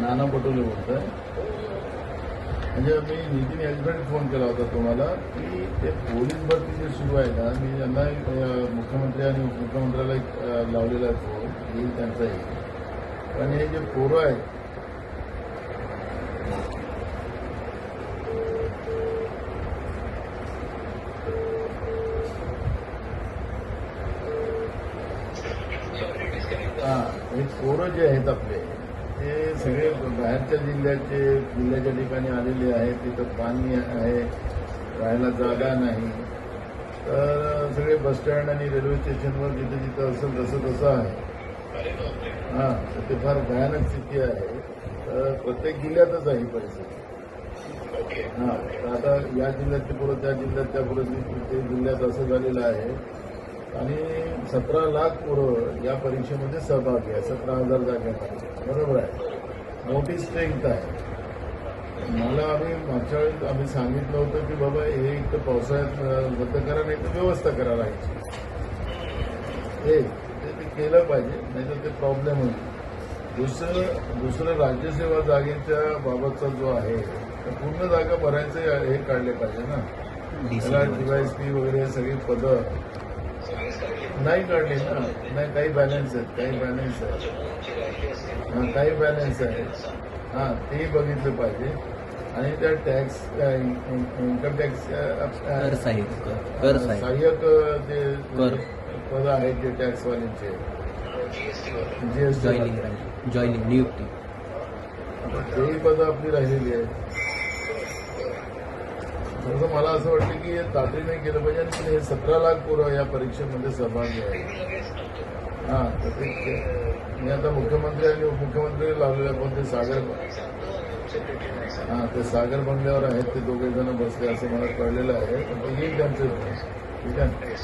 नाना पटोले बोलतोय. म्हणजे मी नितीन याच्यासाठी फोन केला होता तुम्हाला. की ते पोलीस भरती जे सुरू आहे ना मी यांना मुख्यमंत्री आणि उपमुख्यमंत्र्याला एक, लावलेला आहे फोन येईल त्यांचा येईल पण हे जे पोरं आहेत हां हे पोरं जे आहेत आपले ते सगळे बाहेरच्या जिल्ह्याचे जिल्ह्याच्या ठिकाणी आलेले आहेत तिथं पाणी आहे राहायला जागा नाही. तर सगळे बसस्टँड आणि रेल्वे स्टेशनवर जिथे जिथं असेल तसं तसं आहे. हा तर ते फार भयानक स्थिती आहे. तर प्रत्येक जिल्ह्यातच आहे ही परिस्थिती. हा तर आता या जिल्ह्यातली पोरं त्या जिल्ह्यात त्या परिस्थिती ते जिल्ह्यात असं झालेलं आहे. आणि सतरा लाख पोरं या परीक्षेमध्ये सहभागी आहे. सतरा हजार जागांमध्ये बरोबर आहे. मोठी स्ट्रेंथ आहे. मला आम्ही मागच्या वेळेस आम्ही सांगितलं होतं की बाबा हे एक तर पावसाळ्यात रद्द करा नाही तर व्यवस्था करा राहायची हे ते केलं पाहिजे नाही तर ते प्रॉब्लेम होईल. दुसरं दुसरं राज्यसेवा जागेच्या बाबतचा जो आहे तर पूर्ण जागा भरायचे हे काढले पाहिजे ना. डीवायएसपी वगैरे सगळी पदं नाही काढली ना. नाही काही बॅलन्स आहेत काही बॅलन्स आहेत. हा, काही बॅलन्स आहे हा तेही बघितलं पाहिजे. आणि त्या टॅक्स इन्कम टॅक्स सहाय्यक जे कर. पद आहेत जे टॅक्सवाल्यांचे जीएसटी जॉईनिंग जॉईनिंग नियुक्ती तेही पदं आपली राहिलेली आहेत. तसं मला असं वाटतं की हे तातडीने केलं पाहिजे आणि हे सतरा लाख पोरं या परीक्षेमध्ये सहभागी आहे हा तर ते ते- मी आता मुख्यमंत्री आणि उपमुख्यमंत्री लावलेले पण ते सागर हा ते सागर बंगल्यावर आहेत ते दोघे जण बसले असं मला कळलेलं आहे. पण ते येईल त्यांचं ठीक आहे